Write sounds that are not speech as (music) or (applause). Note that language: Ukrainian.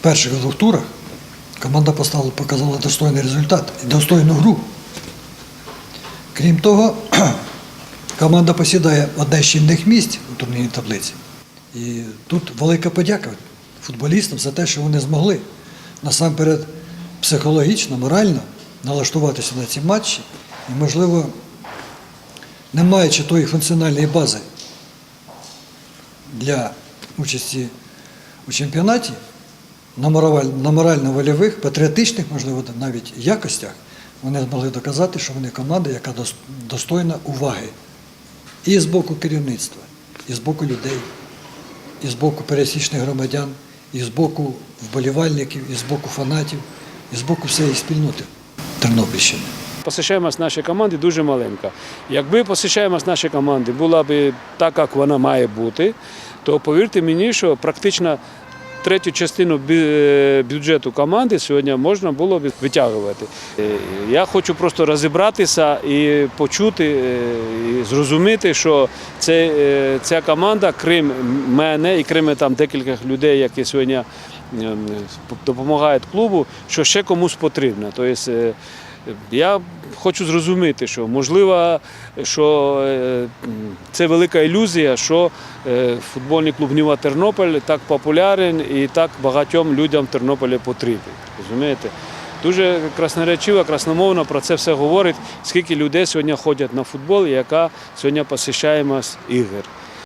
перших двох турах команда поставила, показала достойний результат і достойну гру. Крім того, (clears throat) команда посідає одне з чільних місць у турнірній таблиці. І тут велика подяка футболістам за те, що вони змогли насамперед психологічно, морально налаштуватися на ці матчі і, можливо, не маючи тої функціональної бази для участі у чемпіонаті, на мораль- на морально-вольових, патріотичних, можливо, навіть якостях, вони змогли доказати, що вони команда, яка достойна уваги і з боку керівництва, і з боку людей, і з боку пересічних громадян, і з боку вболівальників, і з боку фанатів, і з боку всієї спільноти Тернопільщини. Посещаємость нашої команди дуже маленька. Якби посещаємость нашої команди була б так, як вона має бути, то повірте мені, що практично третю частину бюджету команди сьогодні можна було витягувати. Е, Я хочу просто розібратися і почути, е, і зрозуміти, що це, е, ця команда, крім мене і крім там декількох людей, які сьогодні ем, допомагають клубу, що ще комусь потрібно. Тобто, е, я хочу зрозуміти, що можливо, що е, це велика ілюзія, що е, футбольний клуб Ніва Тернопіль так популярен і так багатьом людям в Тернополі потрібен. Розумієте? Дуже красноречиво, красномовно про це все говорить, скільки людей сьогодні ходять на футбол і яка сьогодні посещаємость ігор.